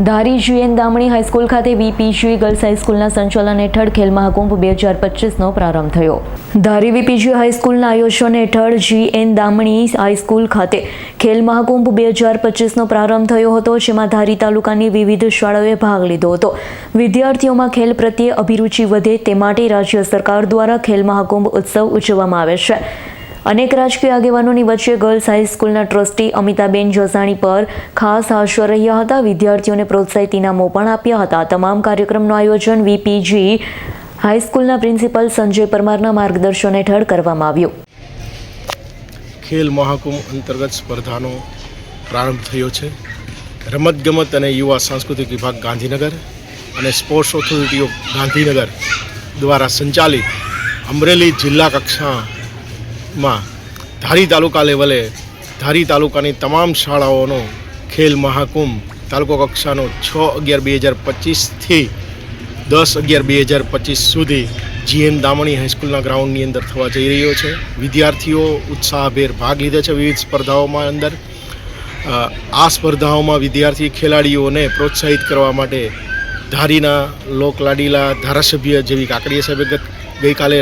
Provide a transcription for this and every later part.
ધારી જીએન દામણી high school ખાતે વીપીજી girls હાઈસ્કૂલના સંચાલન હેઠળ ખેલ મહાકુંભ બે હજાર પચીસનો પ્રારંભ થયો. ધારી વીપીજી હાઈસ્કૂલના આયોજન હેઠળ જીએન દામણી હાઈસ્કૂલ ખાતે ખેલ મહાકુંભ બે હજાર પચીસનો પ્રારંભ થયો હતો, જેમાં ધારી તાલુકાની વિવિધ શાળાઓએ ભાગ લીધો હતો. વિદ્યાર્થીઓમાં ખેલ પ્રત્યે અભિરુચિ વધે તે માટે રાજ્ય સરકાર દ્વારા ખેલ મહાકુંભ ઉત્સવ ઉજવવામાં આવે છે. અનેક રાજકીય આગેવાનોની વચ્ચે ગર્લ્સ હાઈસ્કૂલના ટ્રસ્ટી અમિતાબેન જસાણી પર ખાસ હાજર રહ્યા હતા. વિદ્યાર્થીઓને પ્રોત્સાહિત ઇનામો પણ આપ્યા હતા. તમામ કાર્યક્રમનું આયોજન વીપીજી હાઈસ્કૂલના પ્રિન્સિપલ સંજય પરમારના માર્ગદર્શન હેઠળ કરવામાં આવ્યું. ખેલ મહાકુંભ અંતર્ગત સ્પર્ધાનો પ્રારંભ થયો છે. રમતગમત અને યુવા સાંસ્કૃતિક વિભાગ ગાંધીનગર અને સ્પોર્ટ્સ ઓથોરિટી ઓફ ગાંધીનગર દ્વારા સંચાલિત અમરેલી જિલ્લા કક્ષામાં ધારી તાલુકા લેવલે ધારી તાલુકાની તમામ શાળાઓનો ખેલ મહાકુંભ તાલુકા કક્ષાનો છ અગિયાર બે હજાર પચીસથી દસ અગિયાર બે હજાર પચીસ સુધી જીએન દામણી હાઈસ્કૂલના ગ્રાઉન્ડની અંદર થવા જઈ રહ્યો છે. વિદ્યાર્થીઓ ઉત્સાહભેર ભાગ લીધે છે વિવિધ સ્પર્ધાઓમાં અંદર. આ સ્પર્ધાઓમાં વિદ્યાર્થી ખેલાડીઓને પ્રોત્સાહિત કરવા માટે ધારીના લોકલાડીલા ધારાસભ્ય જેવી કાકડીએ સાહેબ ગઈકાલે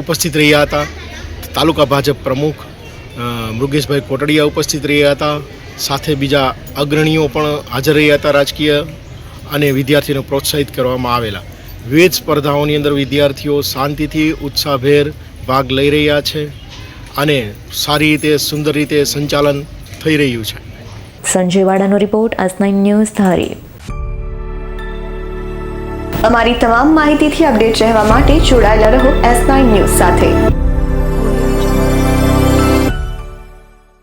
ઉપસ્થિત રહ્યા હતા. તાલુકા ભાજપ પ્રમુખ મૃગેશભાઈ કોટડિયા ઉપસ્થિત રહ્યા હતા. સાથે બીજા અગ્રણીઓ પણ હાજર રહ્યા હતા રાજકીય અને વિદ્યાર્થીઓને પ્રોત્સાહિત કરવામાં આવેલા. વિવિધ સ્પર્ધાઓની અંદર વિદ્યાર્થીઓ શાંતિથી ઉત્સાહભેર ભાગ લઈ રહ્યા છે અને સારી રીતે, સુંદર રીતે સંચાલન થઈ રહ્યું છે. સંજય વાડાનો રિપોર્ટ નાઇન ન્યૂઝ ધારી. અમારી તમામ માહિતીથી અપડેટ રહેવા માટે જોડાયેલા રહો એસ ન્યૂઝ સાથે.